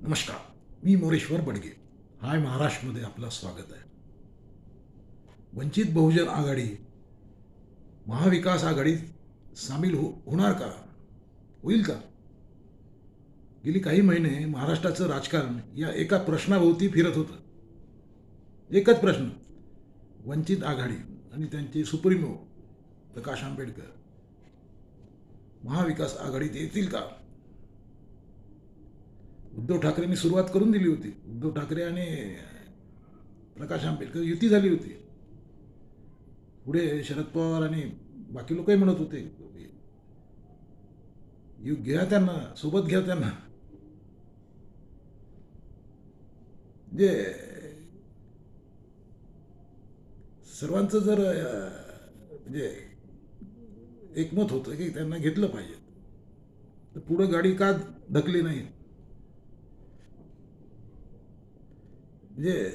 नमस्कार मी मोरेश्वर बडगे. हाय महाराष्ट्रमध्ये आपलं स्वागत आहे. वंचित बहुजन आघाडी महाविकास आघाडीत सामील हो होणार का? होईल का? गेली काही महिने महाराष्ट्राचं राजकारण या एका प्रश्नाभोवती फिरत होतं. एकच प्रश्न वंचित आघाडी आणि त्यांचे सुप्रीमो प्रकाश आंबेडकर महाविकास आघाडीत येतील का? उद्धव ठाकरेंनी सुरुवात करून दिली होती. उद्धव ठाकरे आणि प्रकाश आंबेडकर युती झाली होती. पुढे शरद पवार आणि बाकी लोकही म्हणत होते यू घ्या त्यांना सोबत घ्या त्यांना. जे सर्वांचं जर म्हणजे एकमत होतं की त्यांना घेतलं पाहिजे तर पुढं गाडी का धकली नाही म्हणजे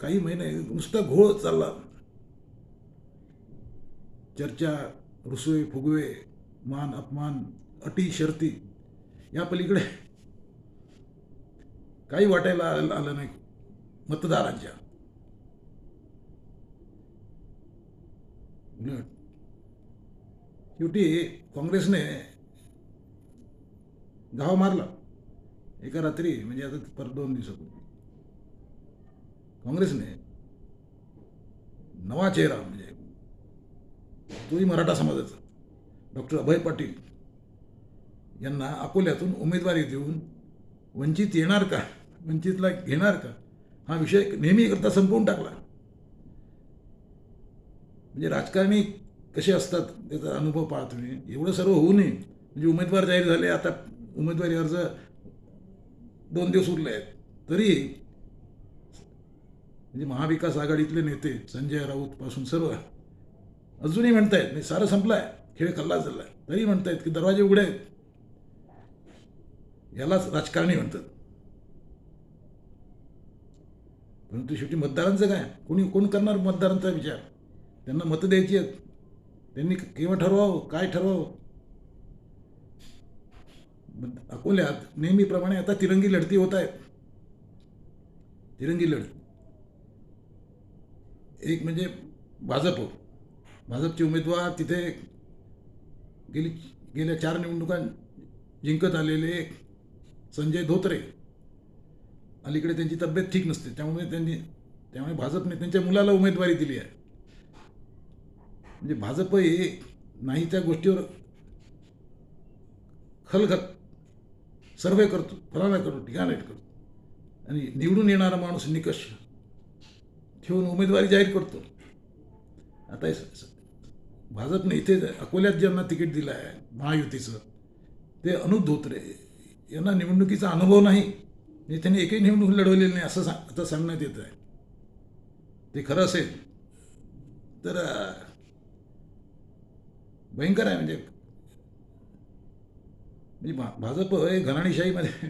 काही महिने नुसता घोळ चालला चर्चा रुसवे फुगवे मान अपमान अटी शर्ती या पलीकडे काही वाटायला आलं नाही मतदारांच्या उलट शेवटी काँग्रेसने घाव मारला. एका रात्री म्हणजे आता परत दोन दिवसापूर्वी. काँग्रेसने नवा चेहरा म्हणजे तोही मराठा समाजाचा. डॉक्टर अभय पाटील यांना अकोल्यातून उमेदवारी देऊन वंचित येणार का? वंचितला घेणार का? हा विषय नेहमी करता संपवून टाकला. म्हणजे राजकारणी कसे असतात त्याचा अनुभव पाहतो तुम्ही एवढं सर्व होऊ नये. म्हणजे उमेदवार जाहीर झाले आता उमेदवारी अर्ज दोन दिवस उरले आहेत. तरी म्हणजे महाविकास आघाडीतले नेते संजय राऊतपासून सर्व अजूनही म्हणतायत म्हणजे सारं संपलं आहे खेळ खल्ला झाला आहे तरी म्हणतायत की दरवाजे उघडे आहेत. यालाच राजकारणी म्हणतात. परंतु शेवटी मतदारांचं काय? कोणी कोण करणार मतदारांचा विचार? त्यांना मतं द्यायची आहेत. त्यांनी केव्हा ठरवावं? काय ठरवावं? अकोल्यात नेहमीप्रमाणे आता तिरंगी लढती होत आहेत. तिरंगी लढती. एक म्हणजे भाजप. भाजपचे उमेदवार तिथे गेली गेल्या चार निवडणुका जिंकत आलेले संजय धोत्रे. अलीकडे त्यांची तब्येत ठीक नसते त्यामुळे त्यांनी त्यामुळे भाजपने त्यांच्या मुलाला उमेदवारी दिली आहे. म्हणजे भाजप हे नाही त्या गोष्टीवर खलखत सर्वे करतो फलाना करतो ठिकाणा करतो. आणि निवडून येणारा माणूस निकष ठेवून उमेदवारी जाहीर करतो. आता भाजपने इथे अकोल्यात ज्यांना तिकीट दिलं आहे महायुतीचं ते अनुप धोत्रे यांना निवडणुकीचा अनुभव नाही. म्हणजे त्यांनी एकही निवडणूक लढवलेली नाही असं सांग आता सांगण्यात येत आहे. ते खरं असेल. तर भयंकर आहे म्हणजे म्हणजे भा भाजप हे घराणेशाहीमध्ये.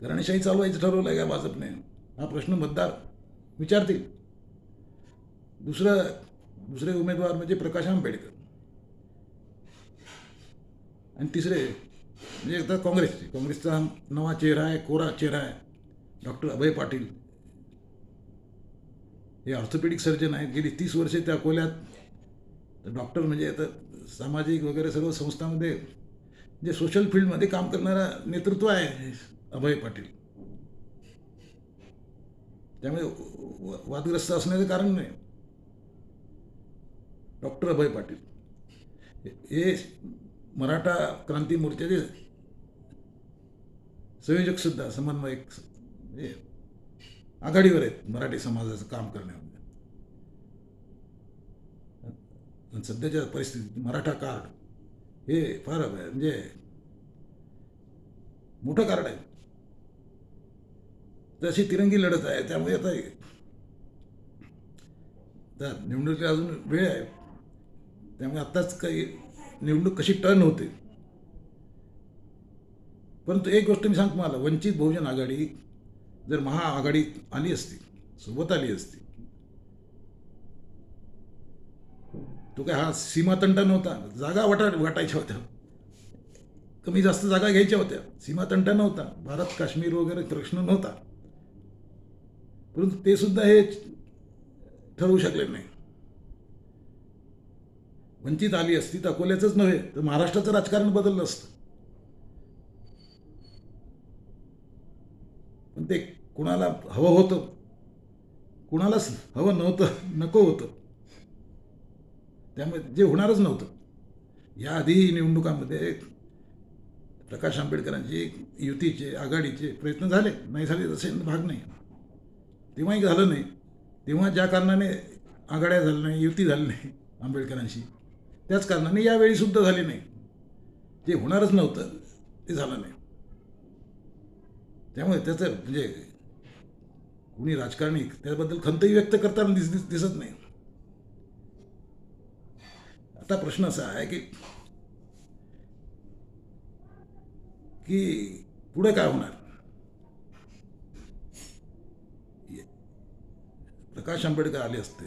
घराणीशाही चालवायचं ठरवलं आहे का भाजपने? हा प्रश्न मतदार विचारतील. दुसरं दुसरे उमेदवार म्हणजे प्रकाश आंबेडकर. आणि तिसरे म्हणजे एकदा काँग्रेसचे. काँग्रेसचा नवा चेहरा आहे कोरा चेहरा आहे डॉक्टर अभय पाटील. हे ऑर्थोपेडिक सर्जन आहेत. गेली तीस वर्षे त्या अकोल्यात तर डॉक्टर म्हणजे आता सामाजिक वगैरे सर्व संस्थांमध्ये जे सोशल फील्डमध्ये काम करणारा नेतृत्व आहे अभय पाटील. त्यामुळे वादग्रस्त असण्याचं कारण नाही. डॉक्टर अभय पाटील. हे- मराठा क्रांती मोर्चाचे संयोजक सुद्धा समन्वयक आघाडीवर आहेत मराठी समाजाचं काम करण्यामध्ये आणि सध्याच्या परिस्थितीत मराठा कार्ड हे फार म्हणजे मोठं कार्ड आहे. तशी तिरंगी लढत आहे त्यामुळे आता तर निवडणुकीला अजून वेळ आहे. त्यामुळे आत्ताच काही निवडणूक कशी टर्न होते. परंतु एक गोष्ट मी सांगतो मला वंचित बहुजन आघाडी जर महाआघाडीत आली असती सोबत आली असती तो काय हा सीमातंटा नव्हता. जागा वाटा वाटायच्या होत्या. कमी जास्त जागा घ्यायच्या होत्या. सीमातंटा नव्हता. भारत काश्मीर वगैरे प्रश्न नव्हता. परंतु ते सुद्धा हे ठरवू शकले नाही. वंचित आली असती तर अकोल्याचंच नव्हे तर महाराष्ट्राचं राजकारण बदललं असतं. पण ते कुणाला हवं होतं? कुणालाच हवं नव्हतं नको होतं. त्यामुळे जे होणारच नव्हतं. या निवडणुकांमध्ये निवडणुकामध्ये प्रकाश आंबेडकरांची युतीचे आघाडीचे प्रयत्न झाले. नाही झाले तसे भाग नाही. तेव्हाही झालं नाही. तेव्हा ज्या कारणाने आघाड्या झाल्या नाही युती झाली नाही आंबेडकरांशी त्याच कारणाने यावेळी सुद्धा झाली नाही. जे होणारच नव्हतं ते झालं नाही. त्यामुळे त्याचं म्हणजे कुणी राजकारणी त्याबद्दल खंतही व्यक्त करताना दिस- दिसत नाही. आता प्रश्न असा आहे की की पुढे काय होणार? प्रकाश आंबेडकर आले असते.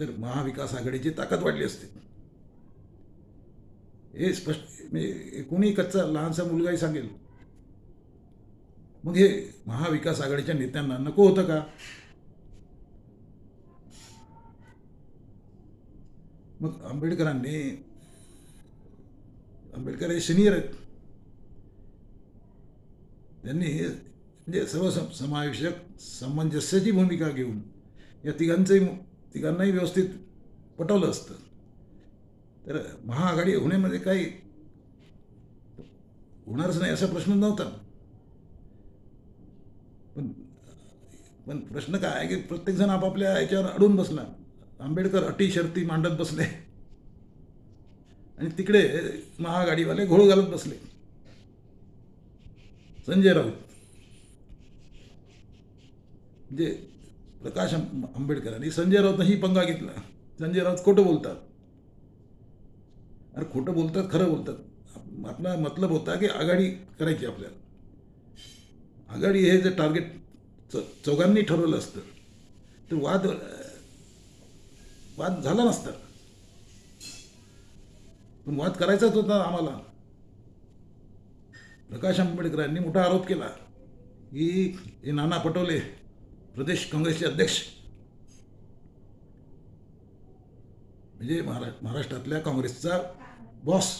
तर महाविकास आघाडीची ताकद वाढली असते. हे स्पष्ट मी कोणी कच्चा लहानसा मुलगाही सांगेल. मग हे महाविकास आघाडीच्या नेत्यांना नको होतं का? मग आंबेडकरांनी आंबेडकर हे सिनियर आहेत. त्यांनी म्हणजे सर्व सम समावेशक सामंजस्याची भूमिका घेऊन या तिघांचंही तिघांनाही व्यवस्थित पटवलं असतं. तर महाआघाडी होण्यामध्ये काही होणारच नाही असा प्रश्न नव्हता. पण पण प्रश्न काय आहे की प्रत्येकजण आपापल्या याच्यावर अडून बसला. आंबेडकर अटी शर्ती मांडत बसले. आणि तिकडे महागाडीवाले घोळ घालत बसले. संजय राऊत. म्हणजे प्रकाश आंब- आंबेडकरांनी संजय राऊतही पंगा घेतला. संजय राऊत खोटं बोलतात. अरे खोटं बोलतात खरं बोलतात. आपला मतलब होता की आघाडी करायची आपल्याला. आघाडी हे जे टार्गेट च चौघांनी ठरवलं असतं. तर वाद वाद झाला नसता. पण वाद करायचाच होता आम्हाला. प्रकाश आंबेडकरांनी मोठा आरोप केला की हे नाना पटोले प्रदेश काँग्रेसचे अध्यक्ष. म्हणजे महारा महाराष्ट्रातल्या काँग्रेसचा बॉस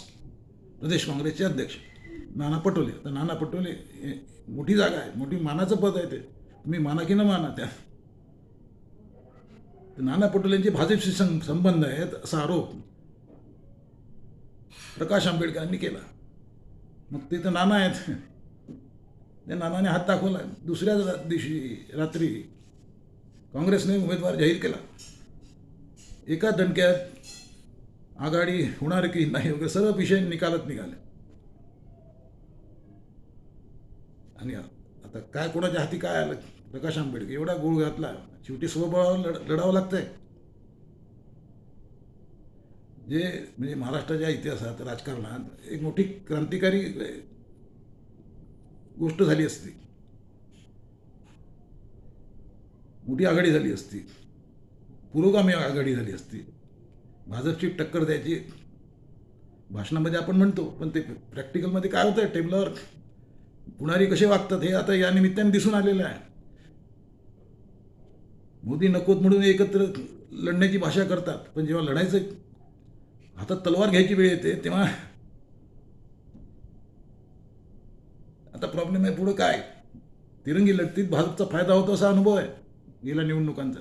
प्रदेश काँग्रेसचे अध्यक्ष. नाना पटोले. तर नाना पटोले हे मोठी जागा आहे. मोठी मानाचं पद आहे ते. तुम्ही माना की न माना त्या. नाना पटोलेंचे भाजपशी संबंध आहेत असा आरोप प्रकाश आंबेडकरांनी केला. मग ते तर नाना आहेत. त्या नानाने हात दाखवला. दुसऱ्या दिवशी रात्री काँग्रेसने उमेदवार जाहीर केला. एका दणक्यात आघाडी होणार की नाही वगैरे सर्व विषय निकालत निघाले. आणि आता काय कोणाच्या हाती काय आलं? प्रकाश आंबेडकर एवढा गोळ घातला शेवटी स्वबळावर लढ लढावं लागतंय. जे म्हणजे महाराष्ट्राच्या इतिहासात राजकारणात एक मोठी क्रांतिकारी गोष्ट झाली असती. मोठी आघाडी झाली असती. पुरोगामी आघाडी झाली असती. भाजपची टक्कर द्यायची भाषणामध्ये आपण म्हणतो पण ते प्रॅक्टिकलमध्ये काय होतं टेबलावर पुणारी कसे वागतात हे आता या निमित्ताने दिसून आलेलं आहे. मोदी नकोत म्हणून एकत्र लढण्याची भाषा करतात. पण जेव्हा लढायचं हातात तलवार घ्यायची वेळ येते तेव्हा आता प्रॉब्लेम आहे पुढं काय? तिरंगी लढतीत भाजपचा फायदा होतो असा अनुभव आहे गेल्या निवडणुकांचा.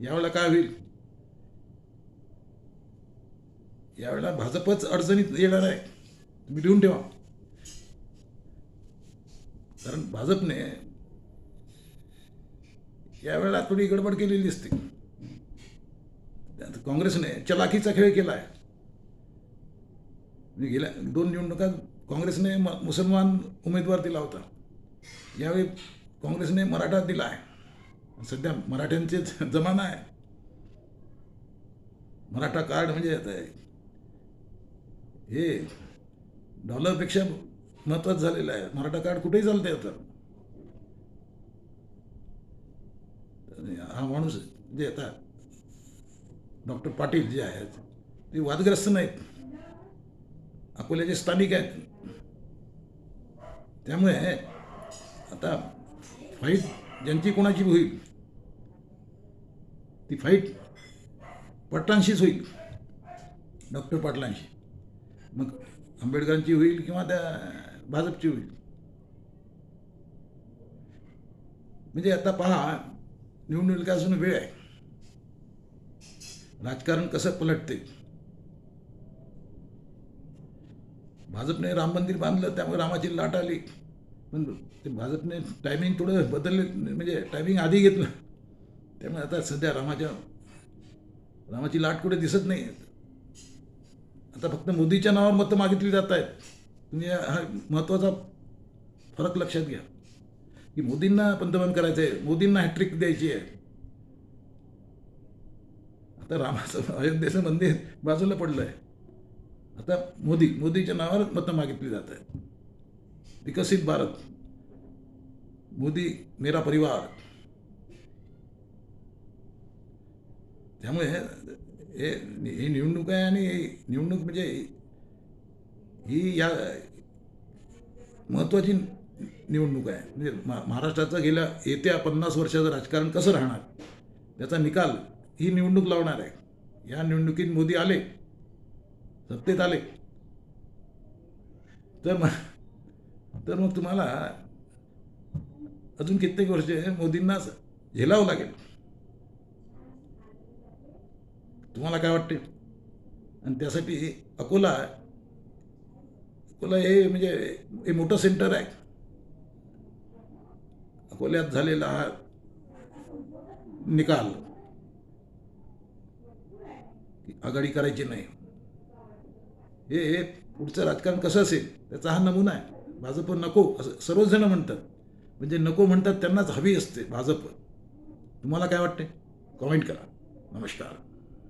यावेळेला काय होईल? यावेळेला भाजपच अडचणीत येणार आहे. तुम्ही लिहून ठेवा. कारण भाजपने यावेळेला थोडी गडबड केलेली दिसते. त्यात काँग्रेसने चलाखीचा खेळ केला आहे म्हणजे गेल्या दोन निवडणुकात काँग्रेसने म मुसलमान उमेदवार दिला होता. यावेळी काँग्रेसने मराठा दिला आहे. सध्या मराठ्यांचे जमाना आहे. मराठा कार्ड म्हणजे आता हे डॉलरपेक्षा महत्त्वाचं झालेलं आहे. मराठा कार्ड कुठेही चालतंय आता. हा माणूस जे आता डॉक्टर पाटील जे आहेत ते वादग्रस्त नाहीत. अकोल्याचे स्थानिक आहेत. त्यामुळे आता फाईट ज्यांची कोणाची होईल ती फाईट पटलांशीच होईल डॉक्टर पाटलांशी. मग आंबेडकरांची होईल किंवा त्या भाजपची होईल. म्हणजे आता पहा निवडणुकीला अजून वेळ आहे. राजकारण कसं पलटते भाजपने राम मंदिर बांधलं त्यामुळे रामाची लाट आली. पण ते भाजपने टायमिंग थोडं बदलले म्हणजे टायमिंग आधी घेतलं. त्यामुळे आता सध्या रामाच्या रामाची लाट कुठे दिसत नाही. आता फक्त मोदीच्या नावावर मतं मागितली जात आहेत. तुम्ही हा महत्त्वाचा फरक लक्षात घ्या. की मोदींना पंतप्रधान करायचं आहे मोदींना हॅट्रिक द्यायची आहे. आता रामाचं अयोध्येचं मंदिर बाजूला पडलं आहे आता मोदी मोदीच्या नावावर मतं मागितली जात आहे विकसित भारत. मोदी मेरा परिवार. त्यामुळे हे ही निवडणूक आहे आणि निवडणूक म्हणजे ही या महत्त्वाची निवडणूक आहे. म्हणजे मा महाराष्ट्राचं गेल्या येत्या पन्नास वर्षाचं राजकारण कसं राहणार? त्याचा निकाल ही निवडणूक लावणार आहे. या निवडणुकीत मोदी आले. सत्तेत आले. तर मग तर मग तुम्हाला अजून कित्येक वर्ष मोदींना झेलावं लागेल. तुम्हाला काय वाटते? आणि त्यासाठी अकोला अकोला हे म्हणजे हे मोठं सेंटर आहे. अकोल्यात झालेला हा निकाल आघाडी करायची नाही. हे हे पुढचं राजकारण कसं असेल त्याचा हा नमुना आहे. भाजप नको असं सर्वजण म्हणतात. म्हणजे नको म्हणतात त्यांनाच हवी असते भाजप. तुम्हाला काय वाटते कमेंट करा. नमस्कार.